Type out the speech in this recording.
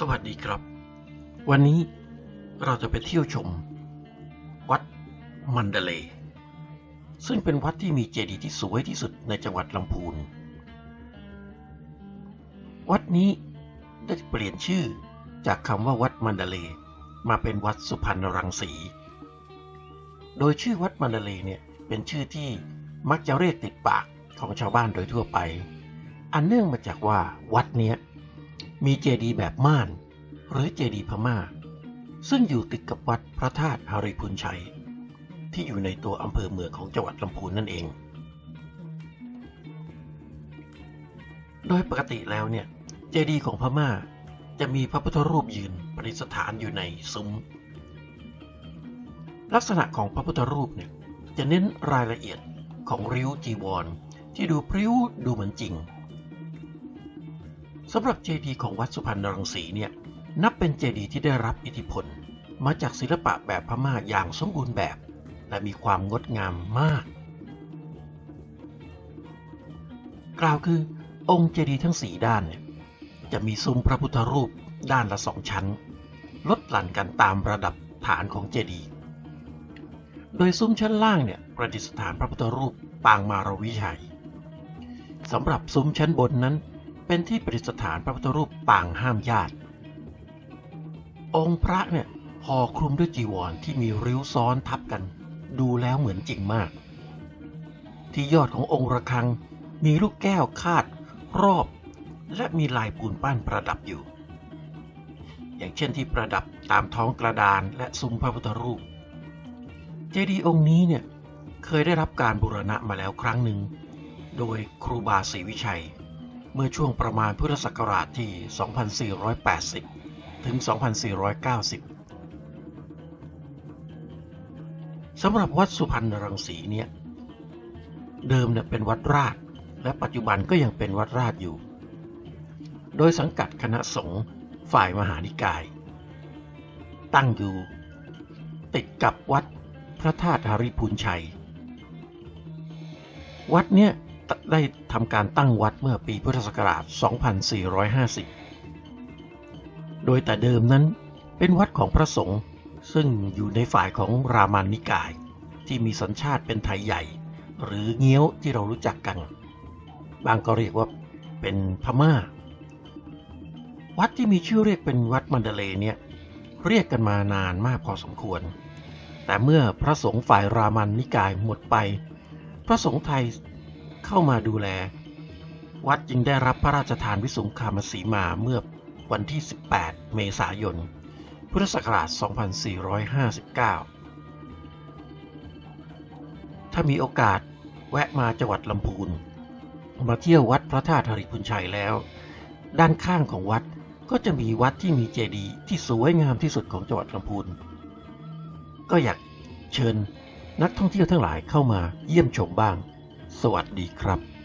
สวัสดีครับ วันนี้เราจะไปเที่ยวชม วัดมันเดเล ซึ่งเป็นวัดที่มีเจดีย์ที่สวยที่สุดในจังหวัดลำพูน วัดนี้ได้เปลี่ยนชื่อจากคำว่าวัดมันเดเล มาเป็นวัดสุพรรณรังสี โดยชื่อวัดมันเดเลเนี่ยเป็นชื่อที่มักจะเรียกติดปากของชาวบ้านโดยทั่วไป อันเนื่องมาจากว่าวัดเนี้ย มีเจดีย์แบบม่าน หรือเจดีย์พม่า ซึ่งอยู่ติดกับวัดพระธาตุหาริพุนชัย ที่อยู่ในตัวอำเภอเมืองของจังหวัดลำพูนนั่นเอง โดยปกติแล้วเนี่ย เจดีย์ของพม่าจะมีพระพุทธรูปยืนประดิษฐานอยู่ในซุ้ม ลักษณะของพระพุทธรูปเนี่ยจะเน้นรายละเอียดของริ้วจีวร ที่ดูพริ้วดูเหมือนจริง สำหรับเจดีย์ของวัดสุพรรณรังสีเนี่ยนับเป็นเจดีย์ที่ได้รับอิทธิพล มาจากศิลปะแบบพม่าอย่างสมบูรณ์แบบ และมีความงดงามมาก กล่าวคือองค์เจดีย์ทั้งสี่ด้านเนี่ยจะมีซุ้มพระพุทธรูปด้านละสองชั้น ลดหลั่นกันตามระดับฐานของเจดีย์โดยซุ้มชั้นล่างเนี่ยประดิษฐานพระพุทธรูปปางมารวิชัยสำหรับซุ้มชั้นบนนั้น เป็นที่ประดิษฐานพระพุทธรูปปางห้ามญาติ องค์พระเนี่ยห่อคลุมด้วยจีวรที่มีริ้วซ้อนทับกัน ดูแล้วเหมือนจริงมาก ที่ยอดขององค์ระฆังมีลูกแก้วคาดรอบ และมีลายปูนปั้นประดับอยู่ อย่างเช่นที่ประดับตามท้องกระดานและซุ้มพระพุทธรูป เจดีย์องค์นี้เนี่ยเคยได้รับการบูรณะมาแล้วครั้งหนึ่ง โดยครูบาศรีวิชัย เมื่อช่วงประมาณพุทธศักราชที่ 2480 ถึง 2490 สำหรับวัดสุพรรณรังสีเนี่ย เดิมเนี่ยเป็นวัดราช และปัจจุบันก็ยังเป็นวัดราชอยู่ โดยสังกัดคณะสงฆ์ฝ่ายมหานิกาย ตั้งอยู่ติดกับวัดพระธาตุหาริพูนชัย วัดเนี่ย ได้ทำการตั้งวัดเมื่อปีพุทธศักราช 2450 โดยแต่เดิมนั้นเป็นวัดของพระสงฆ์ซึ่งอยู่ในฝ่ายของรามานิกาย ที่มีสัญชาติเป็นไทยใหญ่ หรือเงี้ยวที่เรารู้จักกัน บางก็เรียกว่าเป็นพม่า วัดที่มีชื่อเรียกเป็นวัดมันเดเลย์เนี่ยเรียกกันมานานมากพอสมควร แต่เมื่อพระสงฆ์ฝ่ายรามันนิกายหมดไป พระสงฆ์ไทย เข้ามาดูแล วัดจึงได้รับพระราชทานวิสุงคามสีมาเมื่อวันที่ 18 เมษายน พุทธศักราช 2459 ถ้ามีโอกาสแวะมาจังหวัดลำพูน มาเที่ยววัดพระธาตุหริพุนชัยแล้ว ด้านข้างของวัดก็จะมีวัดที่มีเจดีย์ที่สวยงามที่สุดของจังหวัดลำพูน ก็อยากเชิญนักท่องเที่ยวทั้งหลายเข้ามาเยี่ยมชมบ้าง สวัสดีครับ